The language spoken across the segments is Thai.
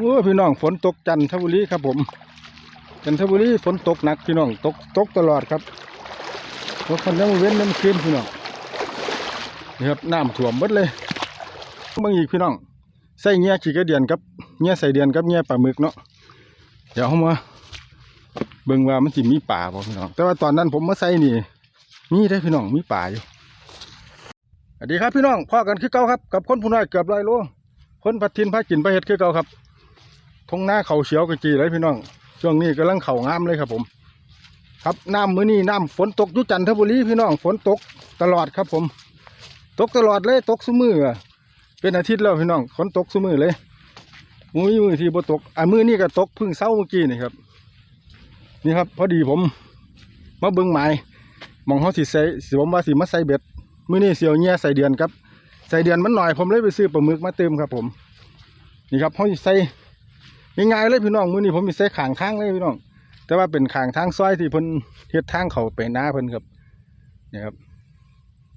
โอ้พี่น้องฝนตกจันทบุรีครับผม จันทบุรีฝนตกหนักพี่น้องตกตกตลอดครับรถคันยังเว้นน้ำคืนพี่น้องนี่ครับน้ำท่วมหมดเลยบางอีกพี่น้องใส่เงี้ยขี้กระเดียนกับเงี้ยใส่เดียนกับเงี้ยปลาหมึกเนาะเดี๋ยวเอามาเบิ่งว่ามันสิมีป่าบ่พี่น้องแต่ว่าตอนนั้นผมมาใส่นี่มีได้พี่น้องมีป่าอยู่สวัสดีครับพี่น้องพ่อกันคือเก่าครับกับคนผู้น้อยเกือบร้อยโลคนพัดทินพัดกินพัดเห็ดคือเก่าครับ ทงหน้าเขาเฉียวกระจีเลยพี่น้อง ช่วงนี้กำลังเข่างามเลยครับผม ครับน้ำมื้อนี้น้ำฝนตกยุจันทบุรีพี่น้องฝนตกตลอดครับผม ตกตลอดเลยตกซุมือเป็นอาทิตย์แล้วพี่น้องฝนตกซุมือเลยมือมือที่บ่ตกอะมือนี้ก็ตกเพึ่งเช้าเมื่อกี้นี่ครับ นี่ครับ พอดีผมมาเบิ่งหมายหมองเขาสิใส่สิผมว่าสิมาใส่เบ็ดมื้อนี้เสียวเงี้ยใส่เดือนครับ ใส่เดือนมันหน่อยผมเลยไปซื้อปลาหมึกมาเติมครับผม นี่ครับเขาใส่ ง่ายๆเลยพี่น้องมื้อนี้ผมมีใส่ขางทางเลยพี่น้อง แต่ว่าเป็นขางทางซอยที่เพิ่นเฮ็ดทางเขาไปหน้าเพิ่นครับนี่ครับ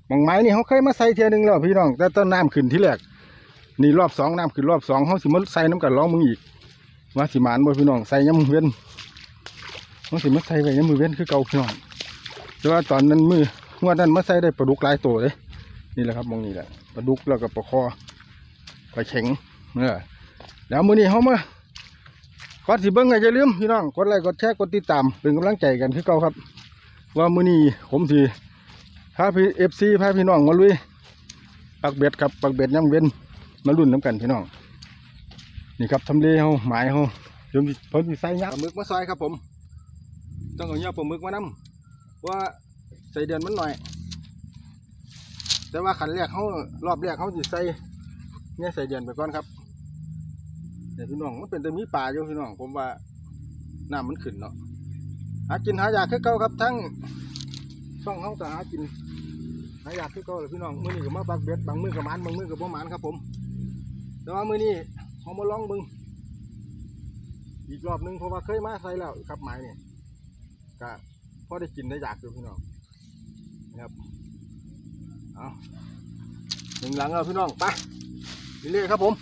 หมองไม้นี่เขาเคยมาใส่เทียนึงแล้วพี่น้อง แต่ต้นน้ำขึ้นที่แรกนี่รอบสองน้ำขึ้นรอบสองเขาสิมาใส่น้ำกันร้องมึงอีกว่าสิมานบ่พี่น้องใส่ย้ำมือเว้นเขาสิมาใส่ไว้ย้ำมือเว้นคือเก่าพี่น้องแต่ว่าตอนนั้นมืองวดนั้นมาใส่ได้ปลาดุกหลายตัวเลยนี่แหละครับมองนี้แหละปลาดุกแล้วก็ปลาคอปลาเข็งเออแล้วมือนี้เขามา ก่อนสิเบิ้งก็อย่าลืมพี่น้องกดไลค์กดแชร์กดติดตามเป็นกำลังใจกันคือเก่าครับ ว่ามื้อนี้ผมสิพาพี่เอฟซีพาพี่น้องมาลุยปักเบ็ดครับปักเบ็ดย่ำเว้นมาลุ่นน้ำกันพี่น้องนี่ครับทำเลเฮาหมายเฮาเดี๋ยวผมสิใส่ยักปลาหมึกมาซอยครับผม ต้องเอาเนื้อปลาหมึกมานำว่าใส่เดือนมันหน่อย แต่ว่าขันแรกเขารอบแรกเขาสิใส่เนี่ยใส่เดือนไปก่อนครับ เนี่ยพี่น้องมันเป็นแต่มีป่าอยู่พี่น้องผมว่าน้ำมันขึ้นเนาะหากินหายากคือเก่าครับ ทั้งช่องเขาแต่หากินหายากคือเก่าเลยพี่น้องมือนี้ก็มาปักเบ็ดบางมือก็หมานบางมือก็บ่หมานครับ ผม แต่ว่ามือนี้เขามาลองเบิ่งอีกรอบหนึงเพราะว่าเคยมาใส่แล้วครับหมายนี่ก็พอได้กินได้อยากอยู่พี่น้องนะครับเอาหนึ่งหลังแล้วพี่น้องไปเรื่อยๆครับผม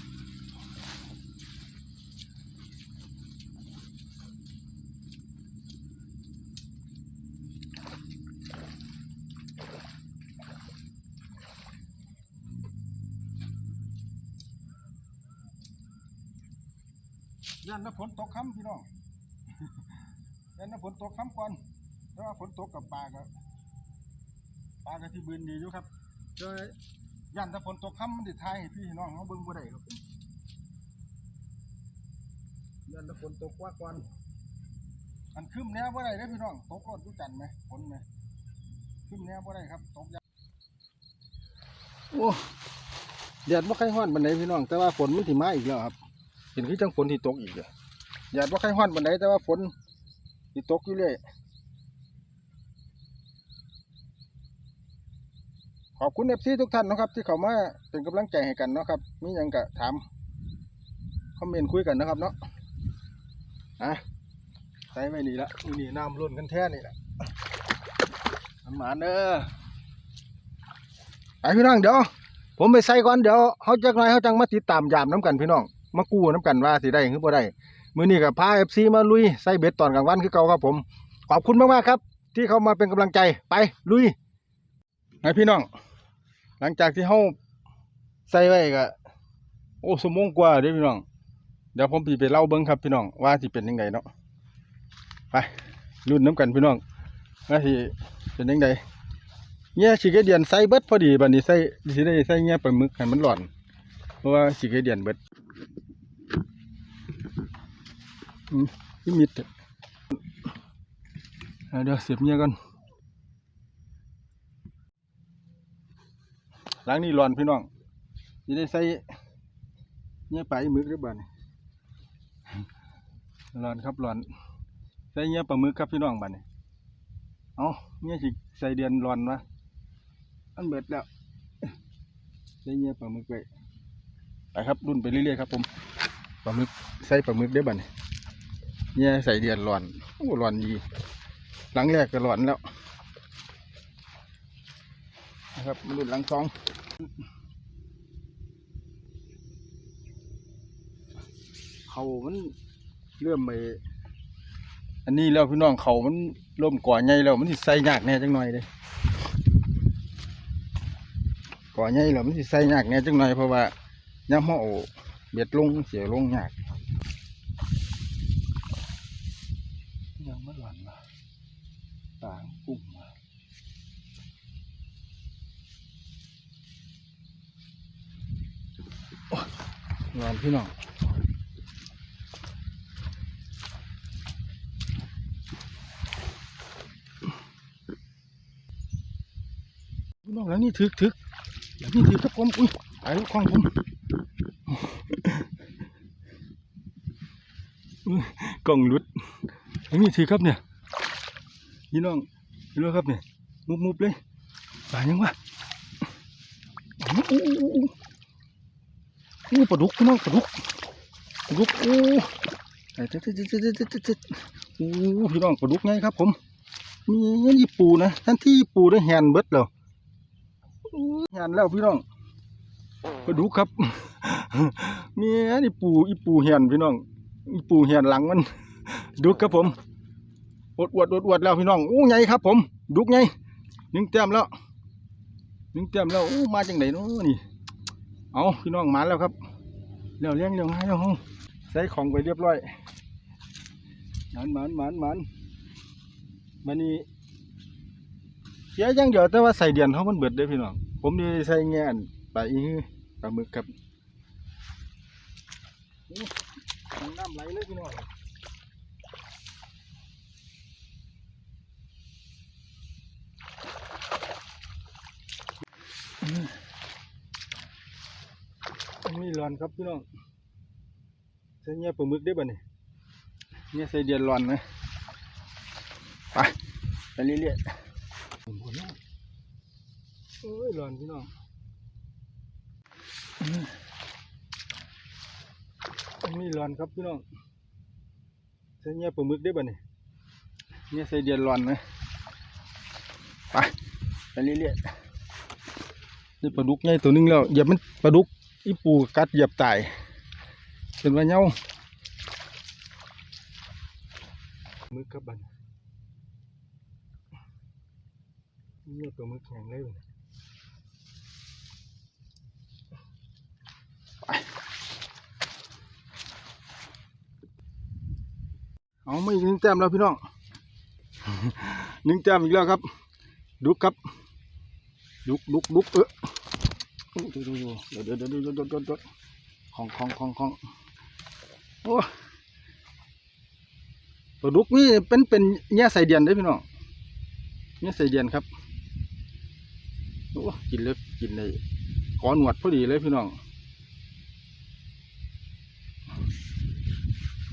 ยันน้ำฝนตกค่ำพี่น้องยันน้ำฝนตกค่ำก่อนเพราะว่าฝนตกกับปลาก็ปลาก็ที่บืนดีอยู่ครับเจอยันถ้าฝนตกค่ำมันติดทายพี่น้องเขาเบิ่งบ่ได้ครับยันถ้าฝนตกว่าก่อนอันคืมแนวบ่ได้เด้อพี่น้องตกรถทุกจันต์ไหมฝนไหมคืมแนวบ่ได้ครับตกยันโอ้แดดบ่ค่อยร้อนปานใดพี่น้อง แต่ว่าฝนมันสิมาอีกแล้วครับ เห็นคือจังฝนที่ตกอีกเลยอย่าว่าใครห้อนบันไดแต่ว่าฝนที่ตกอยู่เรื่อยขอบคุณเอฟซีทุกท่านนะครับที่เขามาเป็นกำลังใจให้กันนะครับมียังกะถามคอมเมนต์คุยกันนะครับเนาะอะใส่ไว้นี่ละอยู่นี่น้ำล้นกันแท้นี่แหละน้ำหมาเด้อไปพี่น้องเดี๋ยวผมไปใส่ก่อนเดี๋ยวเขาจักหน่อยเขาจังมาติดตามยามน้ำกันพี่น้อง มากู้น้ำกันว่าสิได้หรือบ่ได้มือนี้กับพาเอฟซีมาลุยใส่เบ็ดตอนกลางวันคือเก่าครับผมขอบคุณมากๆครับ ที่เขามาเป็นกำลังใจไปลุยไงพี่น้อง หลังจากที่เขาใส่ไว้ก็โอ้สมงกว่าเด้อพี่น้อง เดี๋ยวผมพีไปเล่าเบิ้งครับพี่น้องว่าสิเป็นยังไงเนาะไปรุ่นน้ำกันพี่น้องว่าสิเป็นยังไงเงี้ยสิเกเดียนใส่เบิดพอดีบัดนี้ใส่สิได้ใส่เงี้ยปลาหมึกให้มันหล่อน เพราะว่าสิเกเดียนเบิด นี่มิดเดี๋ยวเสียบเมียก่อนหลังนี้ร้อนพี่น้องจะได้ใส่เงี้ยปลาหมึกหรือเปล่าร้อนครับร้อน ใส่เงี้ยปลาหมึกครับพี่น้องบ้านนี่เอาเงี้ยสิใส่เดือนร้อนวะอันเบิดแล้วใส่เงี้ยปลาหมึกไปไปครับรุ่นไปเรื่อยๆครับผมปลาหมึกใส่ปลาหมึกได้บ้านนี่ เนี่ยใส่เดือนร้อนโอ้ร้อนดีหลังแรกก็ร้อนแล้ว นะครับมาดูหลังสองเขามันเริ่มไปอันนี้แล้วพี่น้องเขามันร่มก่อใหญ่แล้วมันสิใส่ยากแน่จังหน่อยเลยก่อใหญ่แล้วมันสิใส่ยากแน่จังหน่อยเพราะว่าย่ำเฮาเอเบ็ดลงเสียลงยากยังไม่หลันมาต่างกุ้งมาโอ้ย หลานพี่น้องพี่น้องแล้วนี่ถึกถึกแล้วนี่ถึกครับผมอุ้ยตายแล้วคล้องผมกล่องลุดแล้วนี่ถึกครับเนี่ยพี่น้องพี่น้องครับเนี่ยมุบมุบเลยตายยังวะอู้ อู้ปลาดุกพี่น้องปลาดุกปลาดุกอู้เจ๊เจ๊เจ๊เจ๊เจ๊เจ๊เจ๊อู้พี่น้องปลาดุกไงครับ ผมมีญี่ปูนะท่านที่ญี่ปูได้แฮนเบิดแล้วงานแล้วพี่น้องมาดูครับเมียนี่ปูอีปูเหียนพี่น้องอีปูเหียนหลังมันดูครับผมอดอวดอดอวดแล้วพี่น้องอู้ไงครับ ผม ดุกไงหนึ่งเต็มแล้วหนึ่งเต็มแล้วอู้มาจังไหนเนาะนี่ เอาพี่น้องมาแล้วครับเลี้ยวเลี้ยงเลี้ยวง่ายแล้วห้องใส่ของไปเรียบร้อยหมันหมันหมันหมันมันนี่เสียอยังเดียวแต่ว่าใส่เดียนเขามันเบิดเด้พี่น้องผมนี่ใส่แง่อันปลาอีปลาหมึกครับน้ำไหลเลยพี่น้องอืม นนี้ร้อนครับพี่น้องใส่แง่ปลาหมึกได้บ่เนี่ยแง่ใส่เดียนร้อนไหมไปไปเรื่อยๆผมคนนี้โอ้ยร้อนพี่น้องนี่ร้อนครับพี่น้องใส่เงี้ยปลาหมึกได้บ่เนี่ยเงี้ยใส่เดียนร้อนไหมไปไปเรื่อยๆนี่ปลาดุกใหญ่ตัวหนึงแล้วเหยียบมันปลาดุก อีปูกัดเหยียบตายเป็นว่าเหงาหมึกครับบัดนเงียบตัวมือแข็งเลยว่ะไปเอาไม่อีกหนึ่งแต้มแล้วพี่น้องหนึ่งแต้มอีกแล้วครับ ดุกครับ ดุกดุกดุกเออ ดูดูดูดูเดี๋ยวเดี๋ยวเดี๋ยวเดี๋ยวเดี๋ยวเดี๋ยวเดี๋ยวของของของของโอ้ตัวดุกนี่เป็นเป็นแง่ใส่เดียนเด้พี่น้องแง่ใส่เดียนครับโอ้กินเล็บกินในก้อนหนวดพอดีเลยพี่น้อง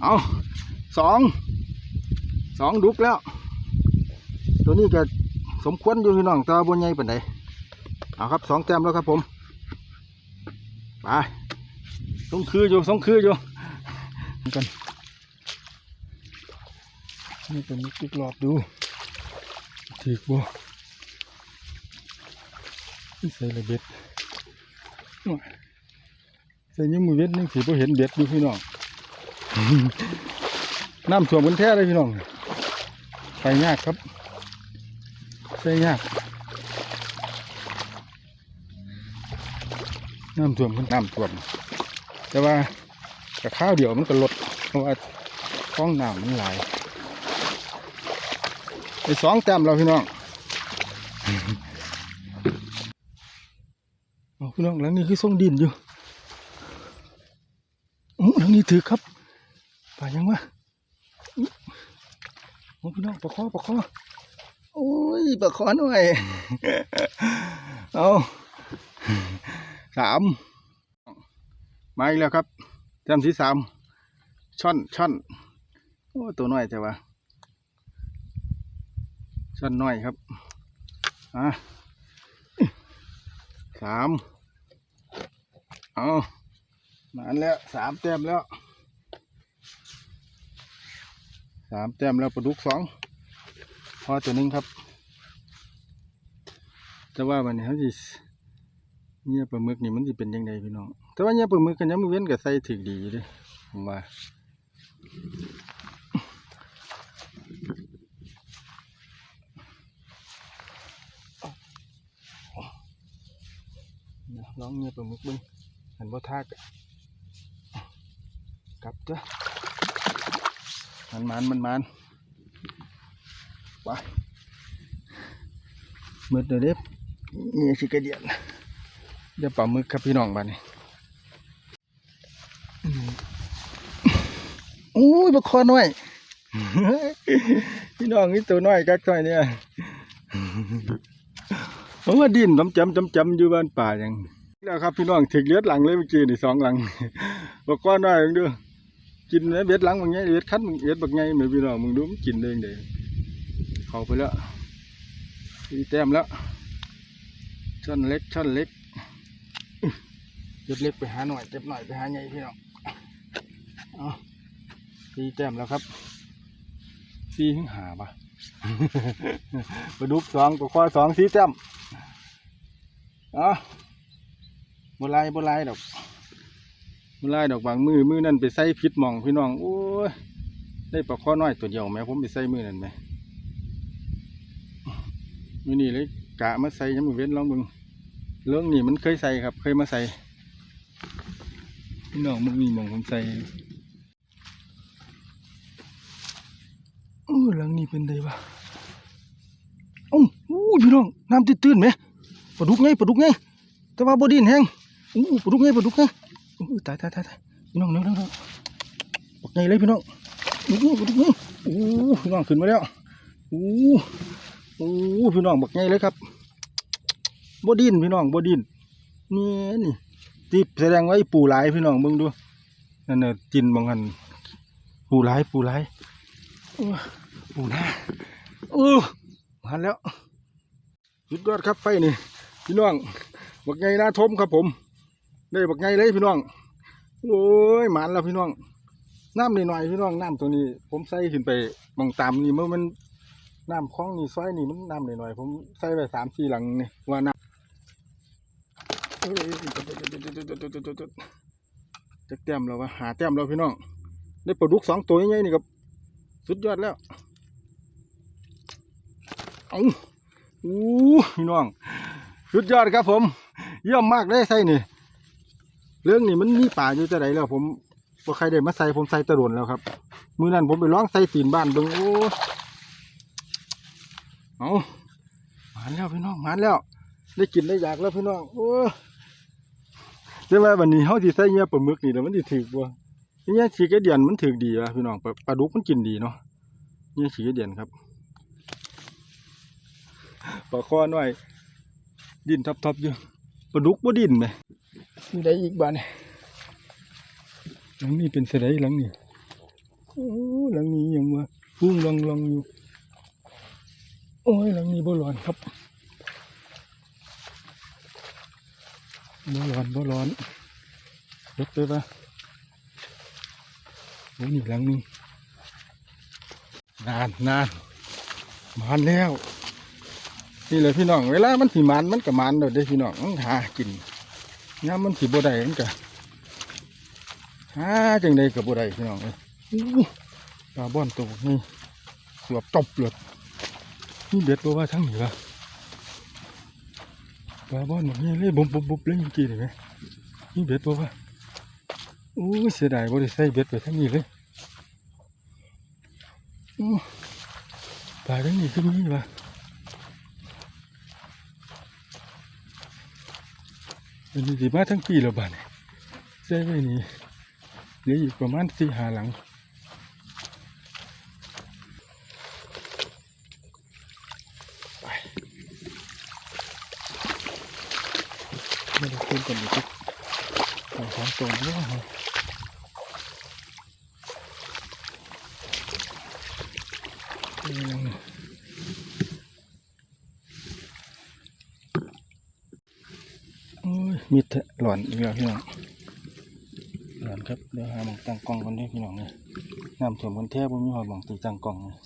เอาสองสองดุกแล้ว ตัวนี้ก็สมควรอยู่พี่น้องตาบนใหญ่ปานใดเอาครับสองแต้มแล้วครับผม ไปสองคืออยู่สองคืออยู่กันนี่เป็นมิกรอบดูถีกบ่ใส่ระเบ็ดใส่ยังมือเบ็ดยังสีพอเห็นเบ็ดดูพี่น้องน้ำท่วมบนแท้เลยพี่น้องใส่ยากครับใส่ยาก น้ำท่วมมันน้ำท่วม แต่ว่ากับข้าวเดียวมันก็ลดเพราะว่าท้องน้ำมันไหลไปสองแต้มเราพี่น้องเอาพี่น้องหลังนี้คือส่งดินอยู่อู้หลังนี้ถือครับป่ายังวะโอ้พี่น้องปลาคอปลาคอโอ้ยปลาคอหน่อย เอา สามมาอีกแล้วครับจำที่สามช่อนช่อนโอ้ตัวน้อยแต่ว่าช่อนน้อยครับอะสามเอามานแล้วสามแต้มแล้วสามแต้มแล้วปลาดุกสองพอตัวนึงครับ แต่ว่าวันนี้เขาสิ เนี่ยปลาหมึกนี่มันจะเป็นยังไงพี่น้องแต่ว่าเนี่ยปลาหมึกกันยังมือเว้นกับใส่ถึกดีอยู่เดิผมว่าลองเงียบไปมึกบึงหันบ่ทากกลับเจ้ะมันมันมันมันไปมืดเดี๋ยวเด็บนี่สิกระเดียน เดี๋ยวปลาหมึกครับพี่น้องบ้านนี้อู้ยบกคอน้อย พี่น้องนี่ตัวน้อยกักน้อยเนี่ยผมว่าดินจำจำจำจำอยู่บ้านป่าอย่างแล้วครับพี่น้องถึกเลือดหลังเลยเมื่อกี้นี่สองหลังบอกก้อนน้อยมึงดูกินไหมเบ็ดหลังบางไงเบ็ดคัดมึงเบ็ดบางไงเหมือนพี่น้องมึงดูมันกินเองเด้เข้าไปแล้วตีแต้มแล้วช่อนเล็กช่อนเล็ก เบ็ดเล็กไปหาหน่อยเจ็บหน่อยไปหาใหญ่พี่น้องเอาตีแต้มแล้วครับตีหึงหาปะปลาดุกสองตัวควายสองสีแต้มเอะบลายบลายดอกบลายดอกบางมือมือนั่นไปใส่พิษมองพี่น้องโอ้ยได้ปลาข้อน้อยตัวเดียวไหมผมไปใส่มือนั่นไหมมือนี่เลยกะมาใส่ยังมือเว้นลองมึงเรื่องนี้มันเคยใส่ครับ เคยมาใส่ พี่น้องมึงมีมองผมใส่โอ้หลังนี้เป็นไงวะโอ้โอ้พี่น้องน้ำตื้นๆไหมปลาดุกไงปลาดุกไงแต่ว่าบดินแห้งโอ้ปลาดุกไงปลาดุกไงอ้ยตายตายตายตายพี่น้องเร็วเร็วเร็วปักไงเลยพี่น้องโอ้ปลาดุกไงโอ้พี่น้องขึ้นมาแล้วโอ้โอ้พี่น้องบักไงเลยครับบดินพี่น้องบดินนี่นี่ ที่แสดงไว้ปูหลายพี่น้องเบิ่งดูนั่นน่ะจินบางหันปูหลายปูหลายปูหน้าโอ้มาแล้วสุดยอดครับไฟนี่พี่น้องบักไงหน้าทมครับผมได้บักไงเลยพี่น้องโอ้ยหมานแล้วพี่น้องน้ำหน่อยๆพี่น้องน้ำตัวนี้ ผมใส่ขึ้นไปบางตามนี่เมื่อมันน้ำคลองนี่ซอยนี่มันน้ำหน่อยๆผมใส่ไปสามสี่หลังนี่ว่าน้ำเอ้ย จะเต็มแล้ววะหาเต็มแล้วพี่น้องได้ปลาดุกสองตัวใหญ่ๆนี่ครับสุดยอดแล้วเอาอู้พี่น้อง สุดยอดครับผม เยี่ยมมากเลยใส่นี่ เรื่องนี้มันมีป่าอยู่จะไหนแล้ว ผมว่าใครได้มาใส่ผมใส่ตะโดนแล้วครับ มือนั้นผมไปร้องใส่ตีนบ้านเบิ่งโอ้เอาหมานแล้วพี่น้องหมานแล้ว ได้กินได้อยากแล้วพี่น้องโอ้ แต่ว่าวันนี้เขาสิใส่เงี้ยปลาหมึกนี่แล้วมันสิถือบ่เงี้ยฉีกระเดียนมันถือดีวะพี่น้องปลาปลาดุกมันกินดีเนาะเงี้ยฉีกระเดียนครับปลาคอน้อย ดินทับๆอยู่ปลาดุกบ่ดินไหมมีได้อีกบ้านเนี่ยหลังนี้เป็นเสไดหลังนี้โอ้หลังนี้ยังว่าฟุ้งลองลองอยู่ โอ้ยหลังนี้บ่ร้อนครับ บ่ร้อนบ่ร้อนยกไปปะโอ้นี่หลังนี้นานนานมานแล้ว นี่เลยพี่น้อง เวลามันสิมันมันก็มันเด้อเด้พี่น้องหากินยามมันสิบ่ได้มันก็หาจังไดก็บ่ได้พี่น้องเอ้ยอู้ปลาบ้อนตัวนี้สวบตบเลยนี่เบ็ดบ่ว่าทั้งนี้วะ ปลาบ้อนแบบนี้เลยบุบบุบบุบเลยเมื่อกี้นี่ไหมนี่เบ็ดบ่ว่าอู้เสียดายบ่ได้ใส่เบ็ดไปทั้งนี้เลยปลาทั้งนี้คือมีวะอันนี้สิมาทั้งปีแล้วบ้านใช่ไว้นี่เหลืออีกประมาณสี่หาหลังไปไม่ได้ขึ้น กันอีกทุกสองสามตัวนี่ว่าโอ้ยมีแต่หลอนอีกแล้วพี่น้องหลอนครับเดี๋ยวหาหมองตั้งกล้องกันด้วยพี่น้องเนี่ยน้ำท่วมกันแทบไม่มีหอยหมองตีตั้งกล้องเลย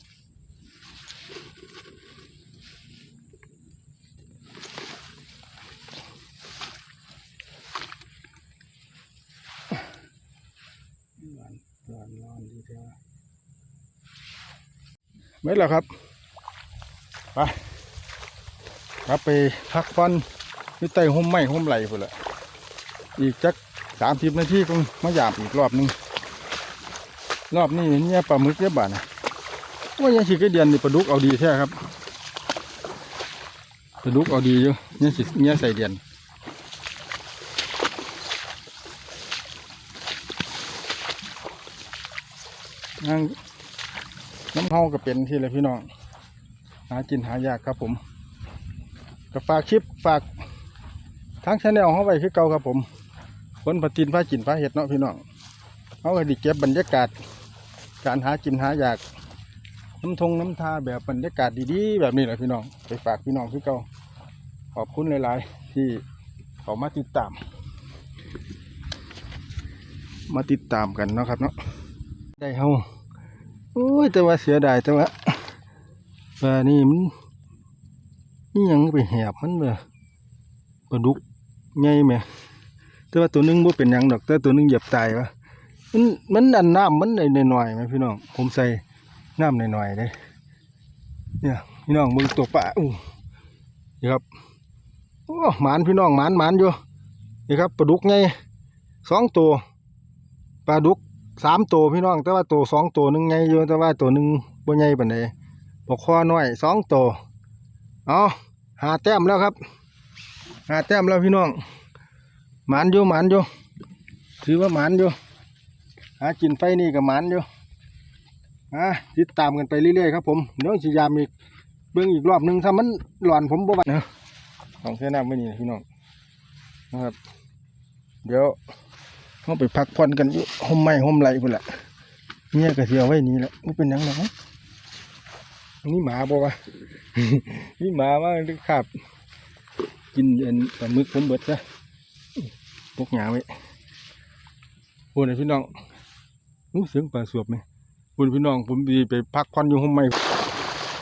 หลอน นอนดีเถอะ ไม่หรอกครับ ไปครับไปพักฟันนี่ใต้ห่มไม้ห่มไหลพุ่นละอีกจักสามสิบนาทีคงมาหยาบอีกรอบนึงรอบนี้เนี่ยปลาหมึกเนี่ยบาดนะว่ายังสิกเดียนนี่ปลาดุกเอาดีแท้ครับปลาดุกเอาดีอยู่เนี่ยสิเนี่ยใส่เดียนนั่ง เฮาก็เป็นที่เลยพี่น้องหากินหายากครับผมก็ฝากคลิปฝากทั้งชาแนลเขาไว้คือเก่าครับผมคนปฏินผ้ากินผ้าเห็ดเนาะพี่น้องเขาก็ดิเก็บบรรยากาศ การหากินหายากน้ำทงน้ำทาแบบบรรยากาศดีๆ แบบนี้แหละพี่น้องไปฝากพี่น้องคือเก่าขอบคุณหลายๆ ที่เขามาติดตาม มาติดตามกันเนาะครับเนาะได้เฮา โอ้ยแต่ว่าเสียดายแต่ว่าปลานี่มันนี่ยังไปแหบมันเลยปลาดุกใหญ่ไหมแต่ว่าตัวหนึงบ่เป็นยังดอกแต่ตัวหนึงเหยียบตายวะมันมันดันน้ำมันหน่อยๆไหมพี่น้องผมใส่น้ำหน่อยๆเลยเนี่ยพี่น้องมึงตัวปลาอู้นี่ครับโอ้หมานพี่น้องหมานหมานอยู่นี่ครับปลาดุกไงสองตัวปลาดุก สามตัวพี่น้อง แต่ว่าตัวสองตัวหนึ่งไงอยู่แต่ว่าตัวหนึ่งบ่ไงปานใดปลาคอน้อยสองตัวเอาหาแต้มแล้วครับ หาแต้มแล้วพี่น้องหมานอยู่หมานอยู่ถือว่าหมานอยู่หากินไฟนี่กับหมันอยู่อะติดตามกันไปเรื่อยๆครับผมเดี๋ยวสิยามอีกเบิ่งอีกรอบหนึ่งถ้ามันหลอนผมบ่บัดนะต้องเส้น้ำไม่นี่พี่น้องนะครับ เดี๋ยว เขาไปพักผ่อนกันอยู่ห่มไม้ห่มไหลพุ่นละเนี่ยก็เสียไว้นี่แหละมันเป็นยังไงนี่หมาบ่วะนี่หมามาดึกขับ กินอันปลาหมึกผมเบิดซะพกหยาไว้โอ้ยพี่น้องอู้เสียงปลาสวบไหมคุณพี่น้องผมดีไปพักควันอยู่ห้องไม่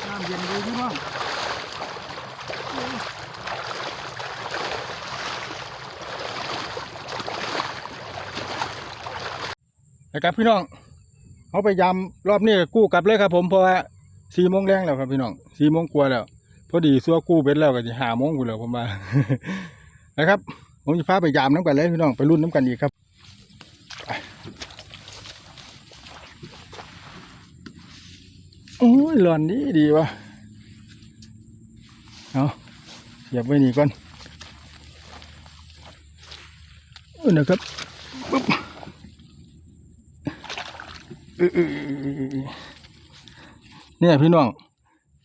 น้ำเย็นเลย นะครับพี่น้องเขาไปยำรอบนี้กู้กลับเลยครับผมเพราะว่าสี่โมงแรงแล้วครับพี่น้องสี่โมงกว่าแล้ว พอดีซัวกู้เบ็ดแล้วก็จะหาโมงกูแล้วผมว่านะครับผมจะพาไปยามน้ำกันเลยพี่น้องไปรุ่นน้ำกันอีกครับโอ้ยหลอนดีดีวะเอาเหยียบไว้นี่ก่อนอนะครับปึ๊บ เนี่ยพี่น้อง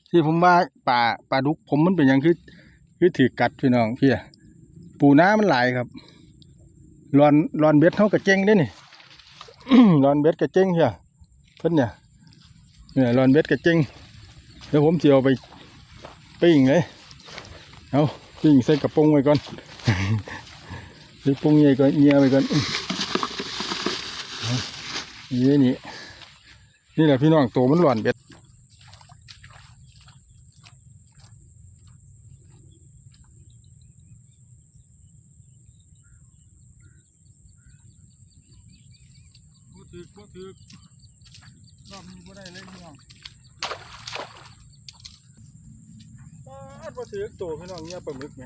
ที่ผมว่าป่าป่าดุก ผมมันเป็นอย่างคือคือถือกัดพี่น้องพี่ปูน้ามันหลายครับรอนรอนเบ็ดเขากระเจ้งได้นี่รอนเบ็ดกระเจ้งเฮียเพิ่นเนี่ยเนี่ยรอนเบ็ดกระเจ้งเดี๋ยวผมจะเอาไปปิ้งเลยเอาปิ้งใส่กระป๋องไว้ก่อนใส่ปรุงใหญ่ก่อนเงียไว้ก่อนเนี่นี่ นี่แหละพี่น้องตัวมันหลอนเบ็ดบ่ถือบ่ถือรอบนี้บ่ได้เลยพี่น้องปาดถือตัวพี่น้องเนี่ยปลาหมึกไง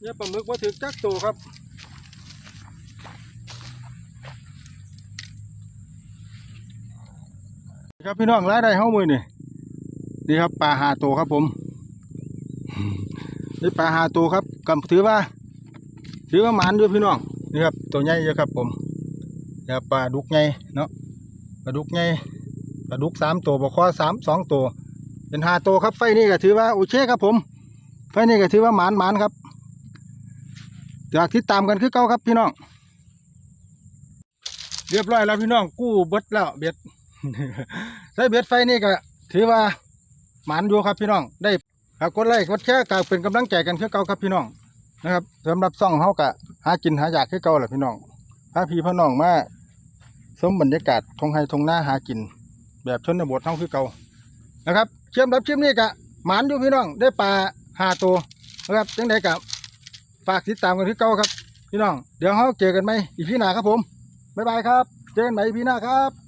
เนี่ยปลาหมึกบ่ถือจักตัวครับ ครับพี่น้องรายได้เฮามือนี่นี่ครับปลาหาโตครับผมนี่ปลาหาโตครับกำถือว่าถือว่าหมานอยู่พี่น้องนี่ครับตัวใหญ่เยอะครับผมนี่ครับปลาดุกใหญ่เนาะปลาดุกใหญ่ปลาดุกสามตัวปลาคอสามสองตัวเป็นห้าตัวครับไฟนี่ก็ถือว่าโอเคครับผม ไฟนี่ก็ถือว่าหมานหมานครับจากที่ตามกันคือเก่าครับพี่น้อง เรียบร้อยแล้วพี่น้องกู้เบิดแล้วเบ็ด ใช้เบ็ดไฟนี่ก็ถือว่าหมานอยู่ครับพี่น้อง ได้ครับกดไลค์กดแชร์ก็เป็นกำลังใจกันคือเก่าครับพี่น้องนะครับสำหรับซ่องเฮากะหากินหาอยากคือเก่าแหละพี่น้องพาพี่พ่อน้องมาสมบรรยากาศทงไฮทงหน้าหากิน แบบชนบทเฮาคือเก่านะครับเชื่อมรับเชื่อมนี่กะหมานอยู่พี่น้องได้ปลาหาตัวนะครับจังไดกะฝากติดตามกันที่เก่าครับ พี่น้อง เดี๋ยวเราเจอกันไหมอีพี่หน้าครับผม บ๊ายบายครับ เจอกันใหม่อีพีหน้าครับ